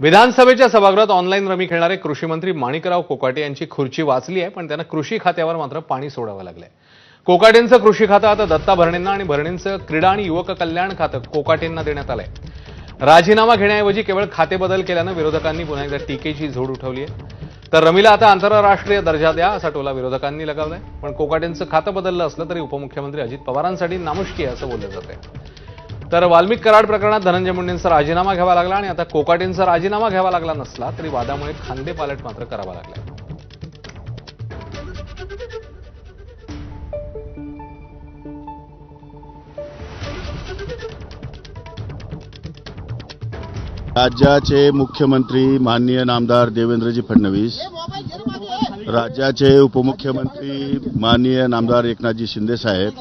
विधानसभेच्या सभागृहात online rummy खेळणारे कृषी मंत्री माणिकराव कोकाटे यांची खुर्ची वाचली आहे पण त्यांना कृषी खात्यावर मात्र पाणी सोडावं लागलंय. कोकाटेंचं कृषी खातं आता दत्ता भरणेंना आणि भरणेंचं क्रीडा आणि युवक कल्याण खातं कोकाटेंना देण्यात आलंय. राजीनामा घेण्याऐवजी केवळ खाते बदल केल्यानं विरोधकांनी पुन्हा एकदा टीकेची झोड उठवली आहे. तर रमीला आता आंतरराष्ट्रीय दर्जा द्या असा टोला विरोधकांनी लगावलाय पण कोकाटेंचं खातं बदललं असलं तरी उपमुख्यमंत्री अजित पवारांसाठी नामुष्की आहे असं बोललं जात आहे तर वाल्मिक कराड प्रकरणात धनंजय मुंडेंचा राजीनामा घ्यावा लागला आणि आता कोकाटेंचा राजीनामा घ्यावा लागला नसला तरी वादामुळे खांदे पालट मात्र करावा लागला. राज्याचे मुख्यमंत्री माननीय नामदार देवेंद्रजी फडणवीस राज्याचे उपमुख्यमंत्री माननीय नामदार एकनाथजी शिंदे साहेब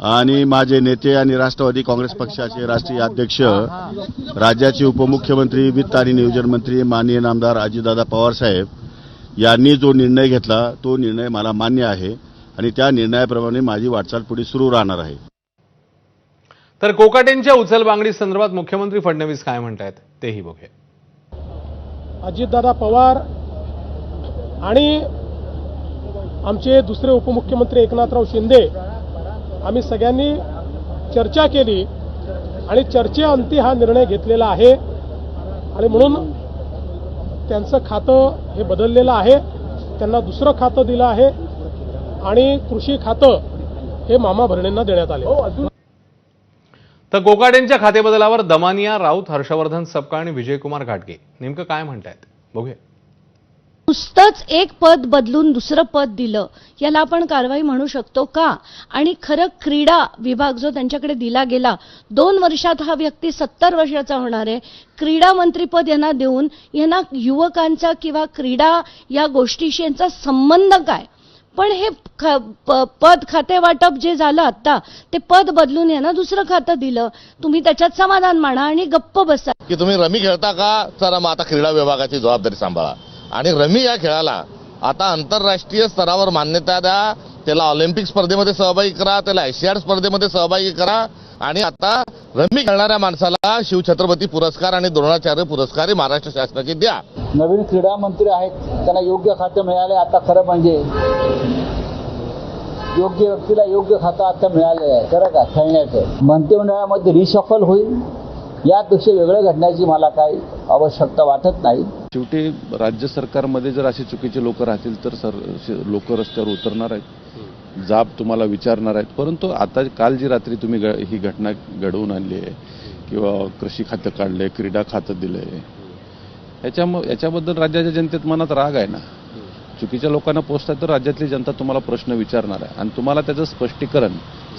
आणि माझे नेते आणि राष्ट्रवादी काँग्रेस पक्षाचे राष्ट्रीय अध्यक्ष राज्याचे उपमुख्यमंत्री वित्त आणि नियोजन मंत्री माननीय नामदार अजितदादा पवार साहेब यांनी जो निर्णय घेतला तो निर्णय मला मान्य आहे आणि त्या निर्णयाप्रमाणे माझी वाटचाल पुढे सुरू राहणार आहे. तर कोकाटेंच्या उचलबांगडी संदर्भात मुख्यमंत्री फडणवीस काय म्हणतायत तेही बघूया. अजितदादा पवार आणि आमचे दुसरे उपमुख्यमंत्री एकनाथराव शिंदे आम्ही सगळ्यांनी चर्चा केली आणि चर्चेअंती हा निर्णय घेतलेला आहे. आणि म्हणून त्यांचं खातं हे बदललेलं आहे. त्यांना दुसरं खातं दिलं आहे. आणि कृषी खातं हे मामा भरणेंना देण्यात आले. तर कोकाटेंच्या खातेबदलावर दमानिया राऊत हर्षवर्धन सपकाळ आणि विजयकुमार घाटगे नेमकं काय म्हणतायत? बघूया. नुसतंच एक पद बदलून दुसरं पद दिलं याला आपण कारवाई म्हणू शकतो का? आणि खरं क्रीडा विभाग जो त्यांच्याकडे दिला गेला दोन वर्षात हा व्यक्ती सत्तर वर्षाचा होणार आहे. क्रीडा मंत्रीपद यांना देऊन यांना युवकांचा किंवा क्रीडा या गोष्टीशी यांचा संबंध काय? पण हे ख- पद खाते वाटप जे झालं आता ते पद बदलून यांना दुसरं खातं दिलं. तुम्ही त्याच्यात समाधान माना आणि गप्प बसा. की तुम्ही रमी खेळता का? चला मग आता क्रीडा विभागाची जबाबदारी सांभाळा. आणि रमी या खेळाला. आता आंतरराष्ट्रीय स्तरावर मान्यता द्या. त्याला ऑलिम्पिक स्पर्धेमध्ये सहभागी करा. त्याला एशियाड स्पर्धेमध्ये सहभागी करा. आणि आता रमी खेळणाऱ्या माणसाला शिवछत्रपती पुरस्कार आणि द्रोणाचार्य पुरस्कार हे महाराष्ट्र शासनाचे द्या. नवीन क्रीडा मंत्री आहेत. त्यांना योग्य खातं मिळाले आता खरं म्हणजे. योग्य व्यक्तीला योग्य खातं आता मिळालं आहे. खरं का? खेळण्याचं. मंत्रिमंडळामध्ये रिशफल होईल. यापेक्षा वेगळं घडण्याची मला काही आवश्यकता वाटत नाही. शेवटी राज्य सरकारमध्ये जर असे चुकीचे लोक राहतील तर सर लोक रस्त्यावर उतरणार आहेत. जाब तुम्हाला विचारणार आहेत. परंतु आता काल जी रात्री तुम्ही ही घटना घडवून आणली आहे किंवा कृषी खातं काढलंय क्रीडा खातं दिलंय याच्या याच्याबद्दल राज्याच्या जनतेत मनात राग आहे ना? चुकीच्या लोकांना पोचतात तर राज्यातली जनता तुम्हाला प्रश्न विचारणार आहे. आणि तुम्हाला त्याचं स्पष्टीकरण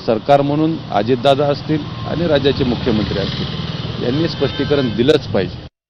सरकार म्हणून अजितदादा असतील आणि राज्याचे मुख्यमंत्री असतील. यांनी स्पष्टीकरण दिलंच पाहिजे.